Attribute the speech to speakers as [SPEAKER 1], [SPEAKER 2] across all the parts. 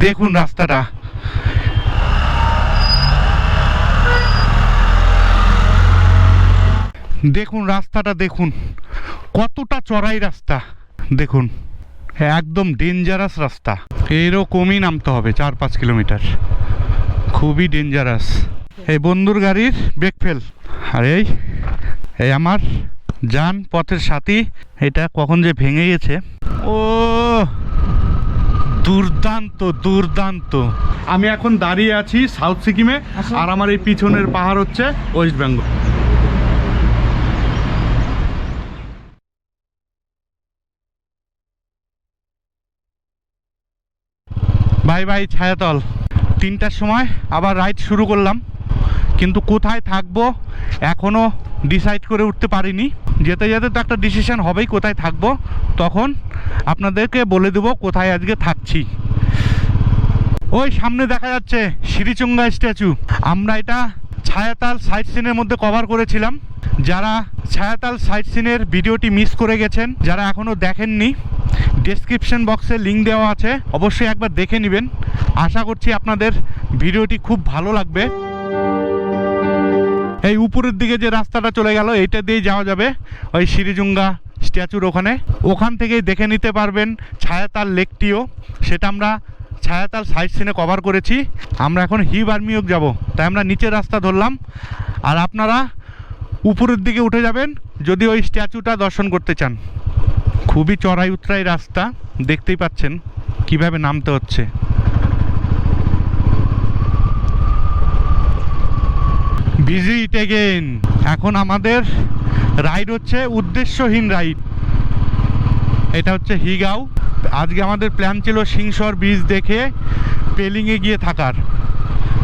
[SPEAKER 1] দেখুন রাস্তাটা। দেখুন রাস্তাটা, দেখুন। কতটা চড়াই রাস্তা, দেখুন। একদম ডেঞ্জারাস রাস্তা। এরকমই নামতে হবে চার পাঁচ কিলোমিটার। খুবই ডেঞ্জারাস এই বন্ধুর গাড়ির ব্রেক ফেল আর এই এই আমার যান পথের সাথী। এটা কখন যে ভেঙে গেছে। ও! দুর্দান্ত দুর্দান্ত। আমি এখন দাঁড়িয়ে আছি সাউথ সিকিমে আর আমার এই পিছনের পাহাড় হচ্ছে ওয়েস্ট বেঙ্গল। ভাই ভাই ছায়াতল। তিনটার সময় আবার রাইড শুরু করলাম। কিন্তু কোথায় থাকব এখনও ডিসাইড করে উঠতে পারিনি। যেতে যেতে তো একটা ডিসিশন হবেই কোথায় থাকব। তখন আপনাদেরকে বলে দেবো কোথায় আজকে থাকছি। ওই সামনে দেখা যাচ্ছে শ্রীচুঙ্গা স্ট্যাচু আমরা এটা ছায়াতাল সাইট সিনের মধ্যে কভার করেছিলাম। যারা ছায়াতাল সাইট সিনের ভিডিওটি মিস করে গেছেন, যারা এখনও দেখেননি ডেসক্রিপশন বক্সে লিঙ্ক দেওয়া আছে। অবশ্যই একবার দেখে নেবেন। আশা করছি আপনাদের ভিডিওটি খুব ভালো লাগবে। এই উপরের দিকে যে রাস্তাটা চলে গেল, এইটা দিয়ে যাওয়া যাবে। ওই সিরিজুঙ্গা স্ট্যাচুর ওখানে। ওখান থেকেই দেখে নিতে পারবেন ছায়াতাল লেকটিও। সেটা আমরা ছায়াতাল সাইড সিনে কভার করেছি। আমরা এখন হি বার্মিওক যাব। তাই আমরা নিচের রাস্তা ধরলাম। আর আপনারা উপরের দিকে উঠে যাবেন যদি ওই স্ট্যাচুটা দর্শন করতে চান। খুবই চড়াই উতরাই রাস্তা। দেখতেই পাচ্ছেন কীভাবে নামতে হচ্ছে। ভিজিট এগেইন এখন আমাদের রাইড হচ্ছে উদ্দেশ্যহীন রাইড এটা হচ্ছে হিগাও। আজকে আমাদের প্ল্যান ছিল সিংসর ব্রিজ দেখে পেলিংয়ে গিয়ে থাকার।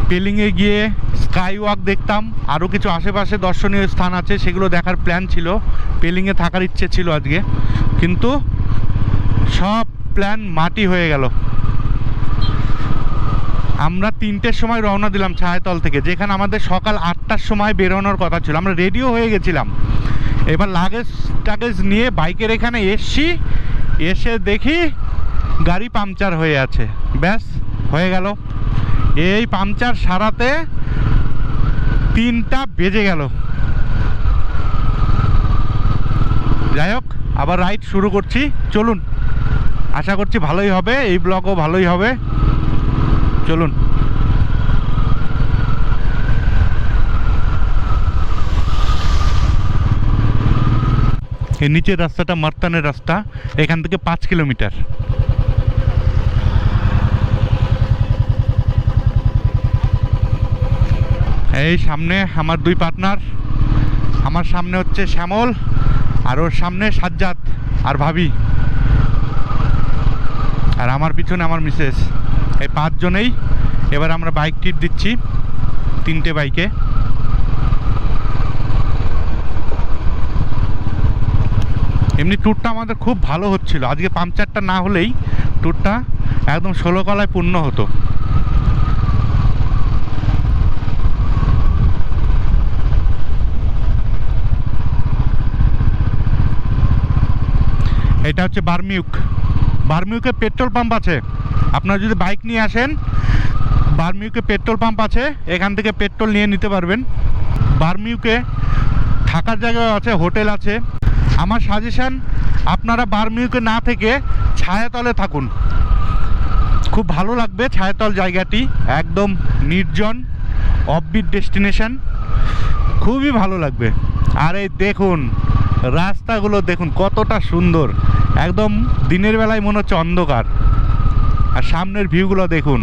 [SPEAKER 1] পেলিংয়ে গিয়ে স্কাই ওয়াক দেখতাম। আরও কিছু আশেপাশে দর্শনীয় স্থান আছে, সেগুলো দেখার প্ল্যান ছিল। পেলিংয়ে থাকার ইচ্ছে ছিল আজকে। কিন্তু সব প্ল্যান মাটি হয়ে গেল। আমরা তিনটের সময় রওনা দিলাম ছায়াতল থেকে, যেখানে আমাদের সকাল আটটার সময় বেরোনোর কথা ছিল। আমরা রেডিও হয়ে গেছিলাম। এবার লাগেজ টাগেজ নিয়ে বাইকের এখানে এসছি। এসে দেখি গাড়ি পাংচার হয়ে আছে। ব্যাস, হয়ে গেল। এই পাংচার সারাতে তিনটা বেজে গেল। যাই হোক, আবার রাইড শুরু করছি। চলুন, আশা করছি ভালোই হবে, এই ব্লগও ভালোই হবে। চলুন। এই নিচের রাস্তাটা মার্তানের রাস্তা, এখান থেকে পাঁচ কিলোমিটার। এই সামনে আমার দুই পার্টনার, আমার সামনে হচ্ছে শ্যামল, আর ওর সামনে সাজ্জাদ আর ভাবি। আর আমার পিছনে আমার মিসেস। এই পাঁচজনেই এবার আমরা বাইক টিপ দিচ্ছি, তিনটে বাইকে এমনি ট্যুরটা আমাদের খুব ভালো হচ্ছিল। আজকে পাংচারটা না হলেই ট্যুরটা একদম ষোলো কলায় পূর্ণ হতো। এটা হচ্ছে বার্মিউক। বার্মিউকে পেট্রোল পাম্প আছে। আপনারা যদি বাইক নিয়ে আসেন, বার্মিউকে পেট্রোল পাম্প আছে, এখান থেকে পেট্রোল নিয়ে নিতে পারবেন। বার্মিউকে থাকার জায়গা আছে, হোটেল আছে। আমার সাজেশান, আপনারা বার্মিউকে না থেকে ছায়াতলে থাকুন। খুব ভালো লাগবে ছায়াতল জায়গাটি, একদম নির্জন অফবিট ডেস্টিনেশন খুবই ভালো লাগবে। আর এই দেখুন, রাস্তাগুলো দেখুন, কতটা সুন্দর। একদম দিনের বেলায় মনে হচ্ছে অন্ধকার। আর সামনের ভিউগুলো দেখুন,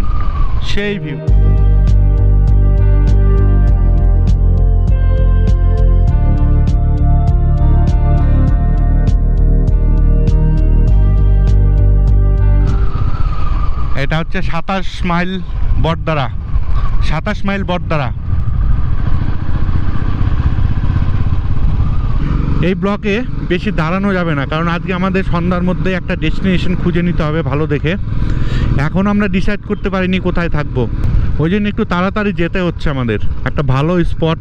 [SPEAKER 1] সেই ভিউ। এটা হচ্ছে সাতাশ মাইল বটদ্বারা, সাতাশ মাইল বটদ্বারা। এই ব্লকে বেশি দাঁড়ানো যাবে না, কারণ আজকে আমাদের সন্ধ্যার মধ্যে একটা ডেস্টিনেশন খুঁজে নিতে হবে ভালো দেখে। এখন আমরা ডিসাইড করতে পারিনি কোথায় থাকব। ওই জন্য একটু তাড়াতাড়ি যেতে হচ্ছে আমাদের। একটা ভালো স্পট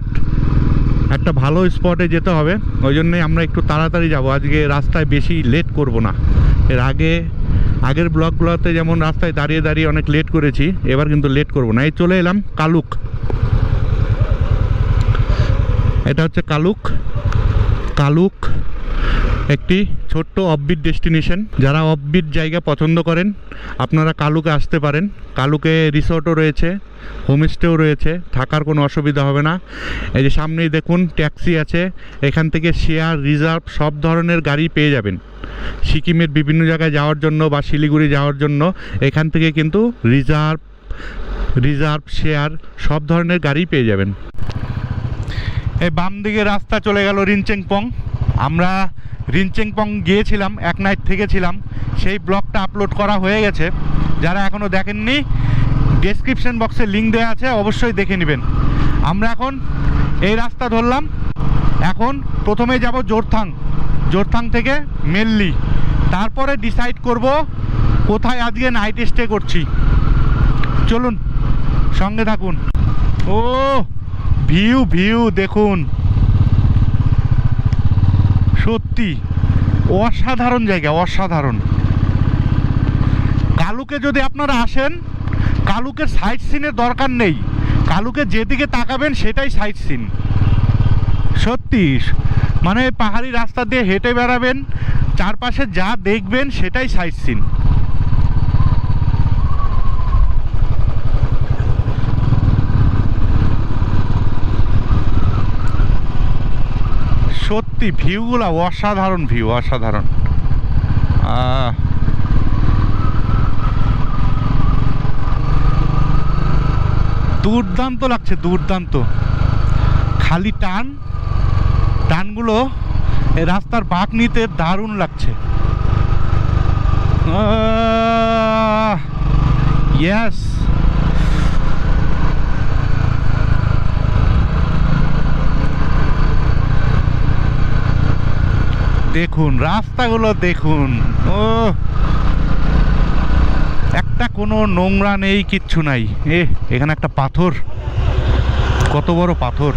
[SPEAKER 1] একটা ভালো স্পটে যেতে হবে। ওই জন্যই আমরা একটু তাড়াতাড়ি যাব। আজকে রাস্তায় বেশি লেট করব না। এর আগে, আগের ব্লকগুলোতে যেমন রাস্তায় দাঁড়িয়ে দাঁড়িয়ে অনেক লেট করেছি, এবার কিন্তু লেট করব না। এই চলে এলাম কালুক। এটা হচ্ছে কালুক। কালুক একটি ছোট্ট অফবিট ডেস্টিনেশন যারা অফবিট জায়গা পছন্দ করেন, আপনারা কালুকে আসতে পারেন। কালুকে রিসোর্টও রয়েছে হোমস্টেও রয়েছে, থাকার কোনো অসুবিধা হবে না। এই যে সামনেই দেখুন ট্যাক্সি আছে, এখান থেকে শেয়ার রিজার্ভ সব ধরনের গাড়ি পেয়ে যাবেন। সিকিমের বিভিন্ন জায়গায় যাওয়ার জন্য বা শিলিগুড়ি যাওয়ার জন্য এখান থেকে কিন্তু রিজার্ভ রিজার্ভ শেয়ার সব ধরনের গাড়ি পেয়ে যাবেন। এই বাম দিকে রাস্তা চলে গেল রিনচেংপং। আমরা রিনচেংপং গিয়েছিলাম, এক নাইট থেকেছিলাম। সেই ব্লগটা আপলোড করা হয়ে গেছে। যারা এখনও দেখেননি ডেসক্রিপশন বক্সে লিঙ্ক দেওয়া আছে, অবশ্যই দেখে নেবেন। আমরা এখন এই রাস্তা ধরলাম। এখন প্রথমে যাব জোরথাং। জোরথাং থেকে মেললি। তারপরে ডিসাইড করব কোথায় আজকে নাইট স্টে করছি। চলুন, সঙ্গে থাকুন। ও! ভিউ ভিউ, দেখুন। সত্যি, অসাধারণ জায়গা, অসাধারণ। কালুকে যদি আপনারা আসেন কালুকের সাইড সিনের দরকার নেই। কালুকে যেদিকে তাকাবেন, সেটাই সাইড সিন সত্যি মানে পাহাড়ি রাস্তা দিয়ে হেঁটে বেড়াবেন, চারপাশে যা দেখবেন, সেটাই সাইড সিন সত্যি ভিউগুলো অসাধারণ ভিউ অসাধারণ। দুর্দান্ত লাগছে, দুর্দান্ত। খালি টান, টানগুলো রাস্তার বাঁক নিতে দারুণ লাগছে। ইয়েস দেখুন, রাস্তাগুলো দেখুন। ও একটা কোনো নোংরা নেই, কিচ্ছু নাই। এ, এখানে একটা পাথর। কত বড় পাথর।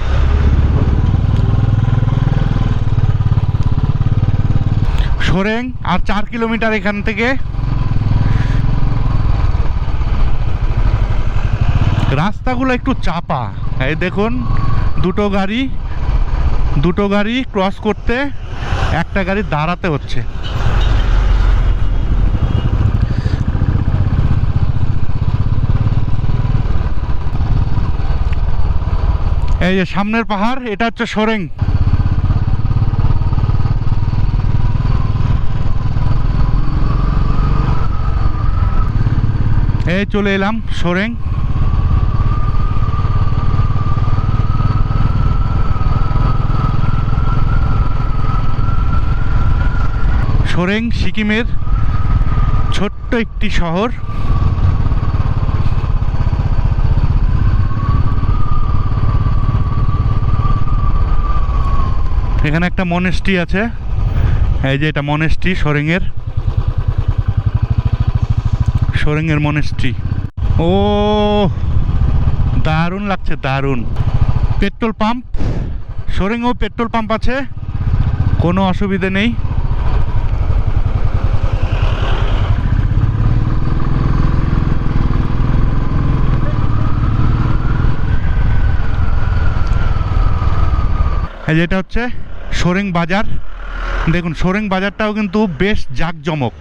[SPEAKER 1] সোরেং, আর চার কিলোমিটার এখান থেকে। রাস্তাগুলো একটু চাপা। এই দেখুন, দুটো গাড়ি দুটো গাড়ি ক্রস করতে। একটা গাড়ি দাঁড়াতে হচ্ছে। এই যে সামনের পাহাড়, এটা হচ্ছে সোরেং। এই চলে এলাম সোরেং। সোরেং সিকিমের ছোট্ট একটি শহর। এখানে একটা মনেস্ট্রি আছে। এই যে এটা মনেস্ট্রি, সোরেংয়ের। সোরেংয়ের মনেস্ট্রি। ও, দারুণ লাগছে, দারুণ। Petrol pump. সোরেংয়েও পেট্রোল পাম্প আছে। কোনো অসুবিধে নেই। এই যে এটা হচ্ছে সোরেং বাজার। দেখুন, সোরেং বাজারটাও কিন্তু বেশ জাঁকজমক।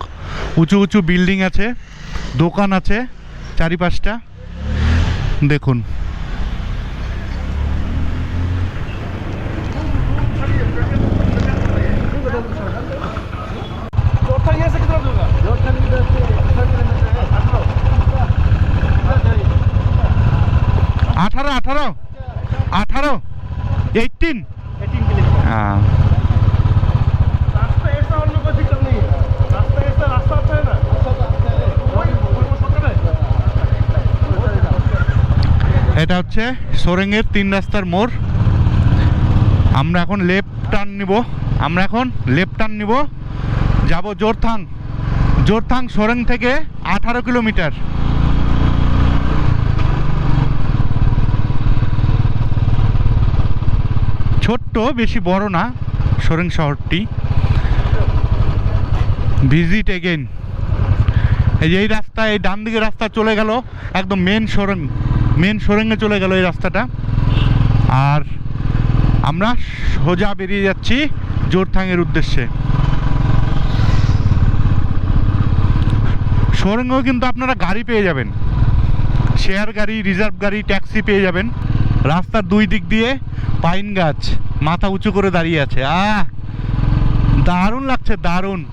[SPEAKER 1] উঁচু উঁচু বিল্ডিং আছে, দোকান আছে চারিপাশটা। দেখুন। আঠারো আঠারো আঠারো এইটিন এটা হচ্ছে সোরেংয়ের তিন রাস্তার মোড়। আমরা এখন লেফট টার্ন নিব। আমরা এখন লেফট টার্ন নিব। যাব জোরথাং। জোরথাং সোরেং থেকে আঠারো কিলোমিটার। ছোট্ট, বেশি বড় না সোরেং শহরটি। ভিজিট এগেন এই যে এই রাস্তা এই ডান দিকে রাস্তা চলে গেল, একদম মেন সরেং। মেন সোরেঙ্গে চলে গেল এই রাস্তাটা। আর আমরা সোজা বেরিয়ে যাচ্ছি জোরথাঙের উদ্দেশ্যে। সোরেঙ্গেও কিন্তু আপনারা গাড়ি পেয়ে যাবেন। শেয়ার গাড়ি, রিজার্ভ গাড়ি, ট্যাক্সি পেয়ে যাবেন। রাস্তার দুই দিক দিয়ে পাইন গাছ মাথা উঁচু করে দাঁড়িয়ে আছে। আহ! দারুণ লাগছে, দারুণ।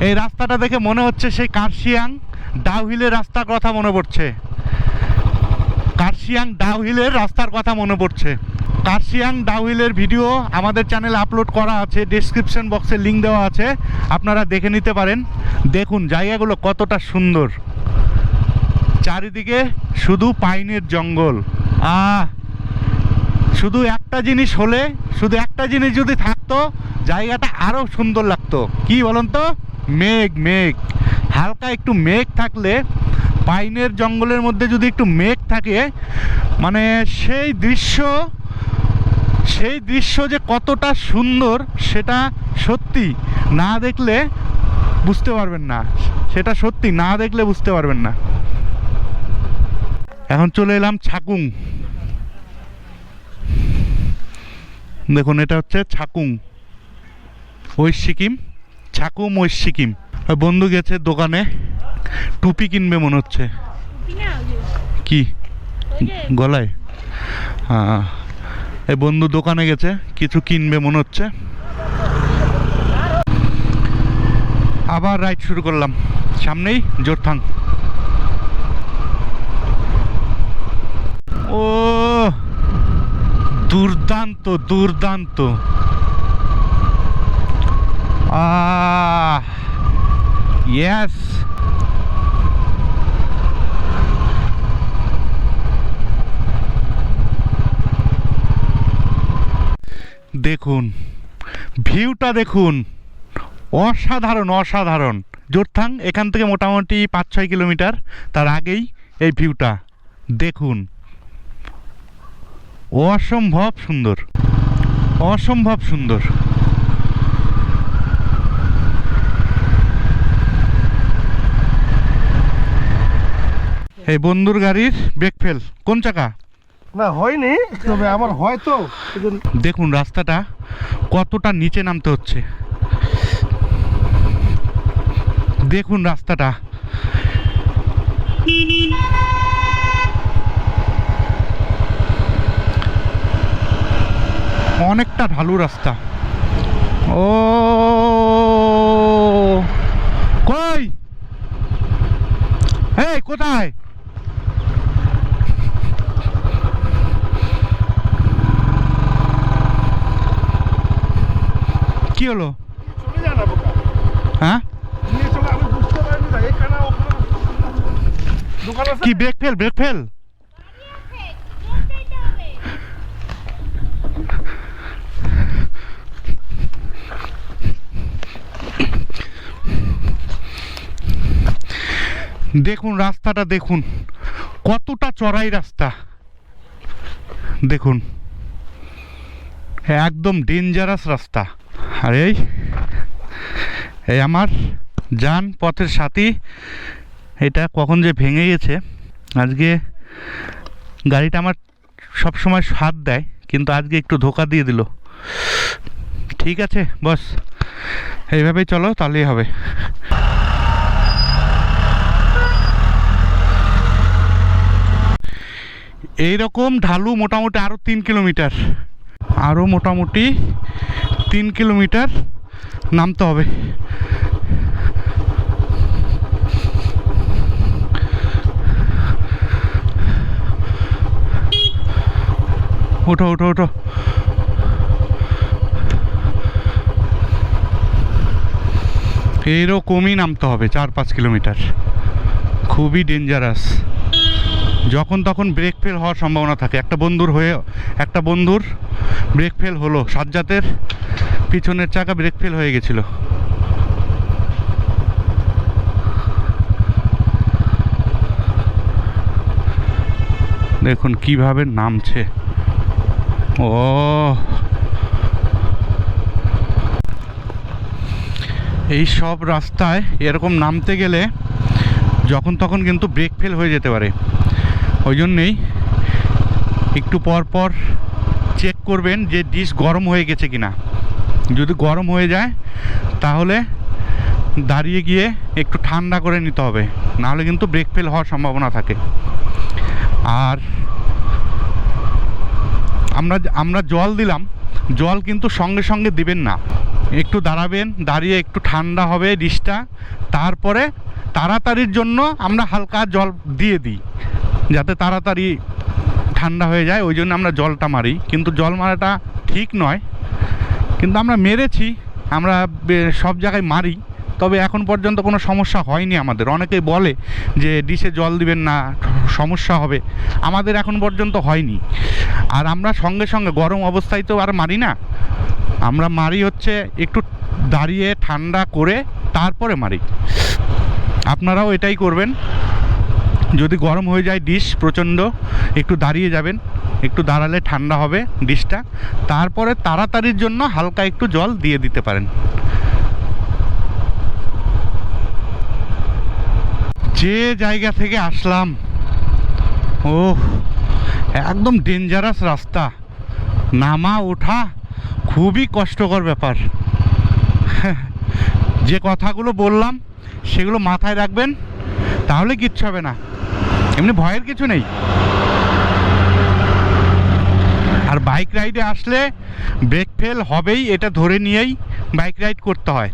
[SPEAKER 1] এই রাস্তাটা দেখে মনে হচ্ছে সেই কার্শিয়াং ডাউহিলের রাস্তার কথা মনে পড়ছে। কার্শিয়াং ডাউহিলের রাস্তার কথা মনে পড়ছে। কার্শিয়াং ডাউহিলের ভিডিও আমাদের চ্যানেলে আপলোড করা আছে ডেসক্রিপশন বক্সে লিঙ্ক দেওয়া আছে, আপনারা দেখে নিতে পারেন। দেখুন, জায়গাগুলো কতটা সুন্দর। চারিদিকে শুধু পাইনের জঙ্গল। আহ! শুধু একটা জিনিস হলে, শুধু একটা জিনিস যদি থাকতো, জায়গাটা আরও সুন্দর লাগতো। কি বলুন তো? মেঘ মেঘ। হালকা একটু মেঘ থাকলে পাইনের জঙ্গলের মধ্যে যদি একটু মেঘ থাকে মানে সেই দৃশ্য সেই দৃশ্য যে কতটা সুন্দর, সেটা সত্যি না দেখলে বুঝতে পারবেন না। সেটা সত্যি না দেখলে বুঝতে পারবেন না। এখন চলে এলাম ছাকুং। দেখুন, এটা হচ্ছে ছাকুং। ওই সিকিম ছাকুম ওই সিকিম। বন্ধু গেছে দোকানে। টুপি কিনবে মনে হচ্ছে। কি? গলায়? হ্যাঁ এই বন্ধু দোকানে গেছে, কিছু কিনবে মনে হচ্ছে। আবার রাইড শুরু করলাম। সামনেই জোরথাং ও, দুর্দান্ত দুর্দান্ত। আহ ইয়েস দেখুন, ভিউটা দেখুন, অসাধারণ অসাধারণ। জোরথাং, এখান থেকে মোটামুটি পাঁচ ছয় কিলোমিটার, তার আগেই এই ভিউটা। দেখুন, অসম্ভব সুন্দর অসম্ভব সুন্দর। এই বন্ধুর গাড়ির ব্রেক ফেল, কোন চাকা?
[SPEAKER 2] না, হয়নি, তবে আমার হয়তো
[SPEAKER 1] দেখুন, রাস্তাটা কতটা নিচে নামতে হচ্ছে। দেখুন রাস্তাটা। অনেকটা ঢালু রাস্তা। ও, কই? এই, কোথায় কি হলো
[SPEAKER 2] চলে যায় না বোকা
[SPEAKER 1] হ্যাঁ
[SPEAKER 2] নিয়ে চলে আমি বুঝতে পারিনি না এখানে ওখানে দোকান আছে
[SPEAKER 1] কি ব্রেক ফেল ব্রেক ফেল দেখুন, রাস্তাটা দেখুন। কতটা চড়াই রাস্তা। দেখুন। একদম ডেঞ্জারাস রাস্তা। আর এই এই আমার যান, পথের সাথী। এটা কখন যে ভেঙে গেছে। আজকে গাড়িটা আমার সব সময় সাথ দেয়, কিন্তু আজকে একটু ধোকা দিয়ে দিল। ঠিক আছে, বস। এইভাবেই চলো, তাহলেই হবে। এইরকম ঢালু মোটামুটি আরও তিন কিলোমিটার। আরও মোটামুটি তিন কিলোমিটার নামতে হবে। ওঠো ওঠো ওঠো। এরকমই নামতে হবে চার পাঁচ কিলোমিটার। খুবই ডেঞ্জারাস যখন তখন ব্রেক ফেল হওয়ার সম্ভাবনা থাকে। একটা বন্ধুর হয়ে একটা বন্ধুর ব্রেক ফেল হলো। সাজ্জাতের পিছনের চাকা ব্রেক ফেল হয়ে গেছিল। দেখুন কীভাবে নামছে। ও। এই সব রাস্তায় এরকম নামতে গেলে যখন তখন কিন্তু ব্রেক ফেল হয়ে যেতে পারে। ওই জন্যেই একটু পর পর চেক করবেন যে ডিশ গরম হয়ে গেছে কিনা। যদি গরম হয়ে যায়, তাহলে দাঁড়িয়ে গিয়ে একটু ঠান্ডা করে নিতে হবে। নাহলে কিন্তু ব্রেক ফেল হওয়ার সম্ভাবনা থাকে। আর আমরা আমরা জল দিলাম। জল কিন্তু সঙ্গে সঙ্গে দিবেন না। একটু দাঁড়াবেন, দাঁড়িয়ে একটু ঠান্ডা হবে ডিশটা তারপরে তাড়াতাড়ির জন্য আমরা হালকা জল দিয়ে দিই। যাতে তাড়াতাড়ি ঠান্ডা হয়ে যায়, ওই জন্য আমরা জলটা মারি। কিন্তু জল মারাটা ঠিক নয়। কিন্তু আমরা মেরেছি, আমরা সব জায়গায় মারি। তবে এখন পর্যন্ত কোনো সমস্যা হয়নি আমাদের। অনেকেই বলে যে, ডিশে জল দিবেন না, সমস্যা হবে। আমাদের এখন পর্যন্ত হয়নি। আর আমরা সঙ্গে সঙ্গে, গরম অবস্থায় তো আর মারি না। আমরা মারি হচ্ছে একটু দাঁড়িয়ে ঠান্ডা করে তারপরে মারি। আপনারাও এটাই করবেন। যদি গরম হয়ে যায় ডিশ প্রচণ্ড, একটু দাঁড়িয়ে যাবেন, একটু দাঁড়ালে ঠান্ডা হবে ডিশটা। তারপরে তাড়াতাড়ির জন্য হালকা একটু জল দিয়ে দিতে পারেন। যে জায়গা থেকে আসলাম ও একদম ডেঞ্জারাস রাস্তা। নামা, ওঠা খুবই কষ্টকর ব্যাপার। যে কথাগুলো বললাম, সেগুলো মাথায় রাখবেন, তাহলে কিচ্ছু হবে না। এমনি ভয়ের কিছু নেই। আর বাইক রাইডে আসলে ব্রেক ফেল হবেই, এটা ধরে নিয়েই বাইক রাইড করতে হয়।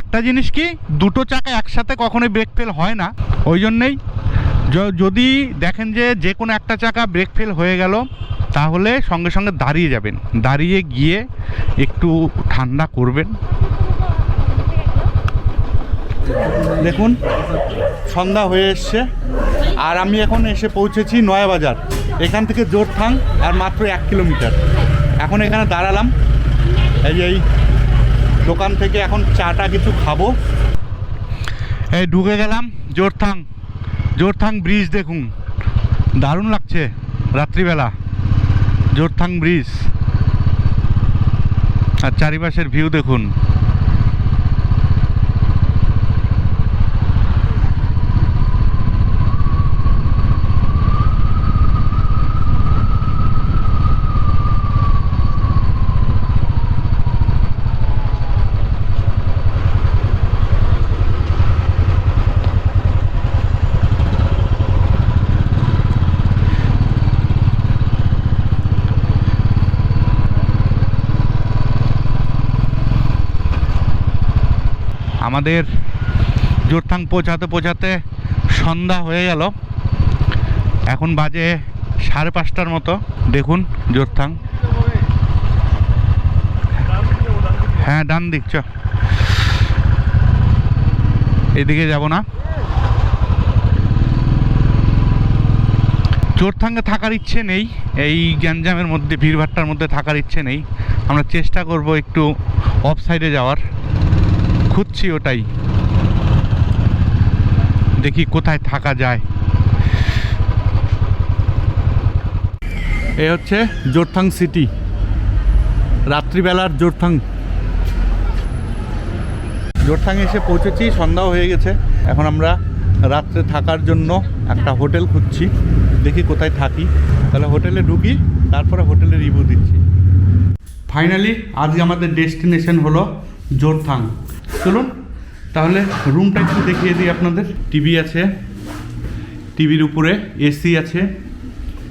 [SPEAKER 1] একটা জিনিস কি, দুটো চাকা একসাথে কখনোই ব্রেক ফেল হয় না। ওই জন্যেই যদি দেখেন যে যে কোনো একটা চাকা ব্রেক ফেল হয়ে গেল, তাহলে সঙ্গে সঙ্গে দাঁড়িয়ে যাবেন। দাঁড়িয়ে গিয়ে একটু ঠান্ডা করবেন। দেখুন। সন্ধ্যা হয়ে এসছে। আর আমি এখন এসে পৌঁছেছি নয়া বাজার এখান থেকে জোরথাং আর মাত্র এক কিলোমিটার। এখন এখানে দাঁড়ালাম। এই এই দোকান থেকে এখন চাটা কিছু খাব। এই ঢুকে গেলাম জোরথাং। জোরথাং ব্রিজ দেখুন। দারুণ লাগছে রাত্রিবেলা। জোরথাং ব্রিজ। আর চারিপাশের ভিউ দেখুন। আমাদের জোরথাং পৌঁছাতে পৌঁছাতে সন্ধ্যা হয়ে গেল। এখন বাজে সাড়ে পাঁচটার মতো। দেখুন জোরথাং। হ্যাঁ ডান দিক, চ। এদিকে যাব না। চোরথাঙ্গে থাকার ইচ্ছে নেই। এই গ্যাঞ্জামের মধ্যে, ভিড়ভাট্টার মধ্যে থাকার ইচ্ছে নেই। আমরা চেষ্টা করব একটু অফ সাইডে যাওয়ার। খুঁজছি ওটাই। দেখি কোথায় থাকা যায়। এ হচ্ছে জোরথাং সিটি। রাত্রিবেলার জোরথাং। জোরথাং এসে পৌঁছেছি, সন্ধ্যাও হয়ে গেছে। এখন আমরা রাত্রে থাকার জন্য একটা হোটেল খুঁজছি। দেখি কোথায় থাকি। তাহলে হোটেলে ঢুকি, তারপরে হোটেলে রিভিউ দিচ্ছি। ফাইনালি আজকে আমাদের ডেস্টিনেশন হলো জোরথাং। চলুন, তাহলে রুমটা একটু দেখিয়ে দিই আপনাদের। টিভি আছে টিভির উপরে এসি আছে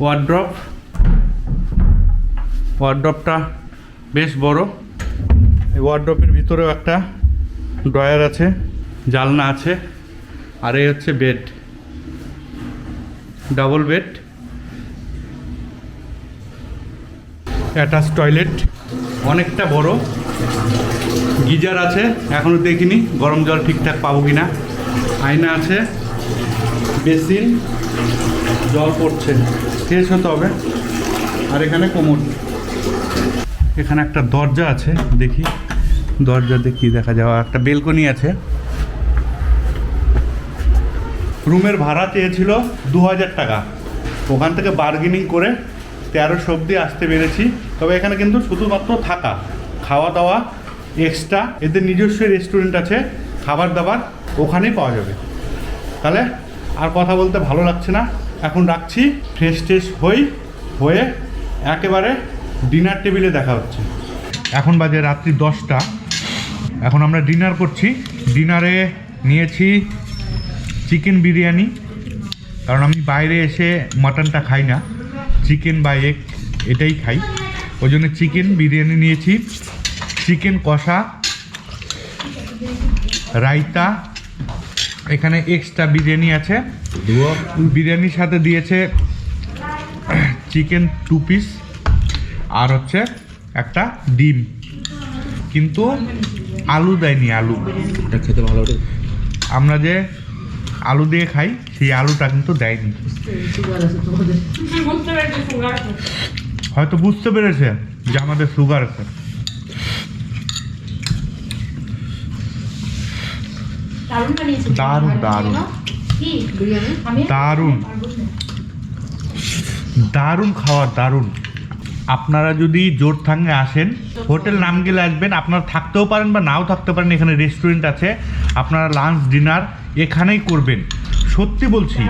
[SPEAKER 1] ওয়ার্ড্রপ ওয়ার্ড্রপটা বেশ বড়। এই ওয়ার্ড্রপের ভিতরেও একটা ড্রয়ার আছে, জালনা আছে, আর এই হচ্ছে bed double bed attach toilet অনেকটা বড়। গিজার আছে এখনও দেখিনি, গরম জল ঠিকঠাক পাবো কিনা। আয়না আছে, বেসিন, জল পড়ছে। ফ্রেশ হতে হবে। আর এখানে কোমর। এখানে একটা দরজা আছে, দেখি। দরজা দেখি দেখা যাওয়া একটা বেলকনি আছে। রুমের ভাড়া চেয়েছিল দু হাজার টাকা। ওখান থেকে বার্গেনিং করে তেরোশো অব্দি আসতে পেরেছি। তবে এখানে কিন্তু শুধুমাত্র থাকা, খাওয়া দাওয়া এক্সট্রা এদের নিজস্ব রেস্টুরেন্ট আছে, খাবার দাবার ওখানেই পাওয়া যাবে। তাহলে আর কথা বলতে ভালো লাগছে না। এখন রাখছি ফ্রেশ ট্রেশ হই, হয়ে একেবারে ডিনার টেবিলে দেখা হচ্ছে। এখন বাজে রাত্রি দশটা। এখন আমরা ডিনার করছি। ডিনারে নিয়েছি চিকেন বিরিয়ানি। কারণ আমি বাইরে এসে মাটনটা খাই না। চিকেন বা এগ এটাই খাই। ওই জন্য চিকেন বিরিয়ানি নিয়েছি। চিকেন কষা রায়তা এখানে এক্সট্রা বিরিয়ানি আছে। বিরিয়ানির সাথে দিয়েছে চিকেন টু পিস আর হচ্ছে একটা ডিম। কিন্তু আলু দেয়নি আলু।
[SPEAKER 3] খেতে ভালো
[SPEAKER 1] আমরা যে আলু দিয়ে খাই সেই আলুটা কিন্তু দেয়নি। হয়তো বুঝতে পেরেছে যে আমাদের সুগার আছে।
[SPEAKER 4] দারুণ বানিয়েছে
[SPEAKER 1] দারুণ, দারুণ।
[SPEAKER 4] কি বিরিয়ানি? আমি
[SPEAKER 1] দারুণ। দারুণ খাওয়া দারুণ। আপনারা যদি জোর থাঙ্গে আসেন হোটেল নাম গেলে আসবেন। আপনারা থাকতেও পারেন বা নাও থাকতে পারেন এখানে রেস্টুরেন্ট আছে। আপনারা লাঞ্চ ডিনার এখানেই করবেন। সত্যি বলছি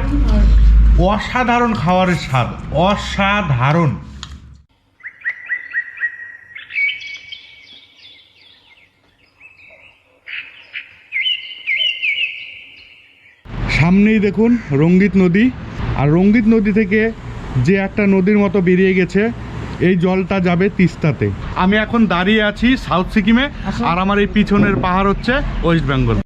[SPEAKER 1] অসাধারণ খাবারের স্বাদ অসাধারণ। সামনেই দেখুন রঙ্গিত নদী। আর রঙ্গিত নদী থেকে যে একটা নদীর মতো বেরিয়ে গেছে এই জলটা যাবে তিস্তাতে। আমি এখন দাঁড়িয়ে আছি সাউথ সিকিমে আর আমার এই পিছনের পাহাড় হচ্ছে ওয়েস্ট বেঙ্গল।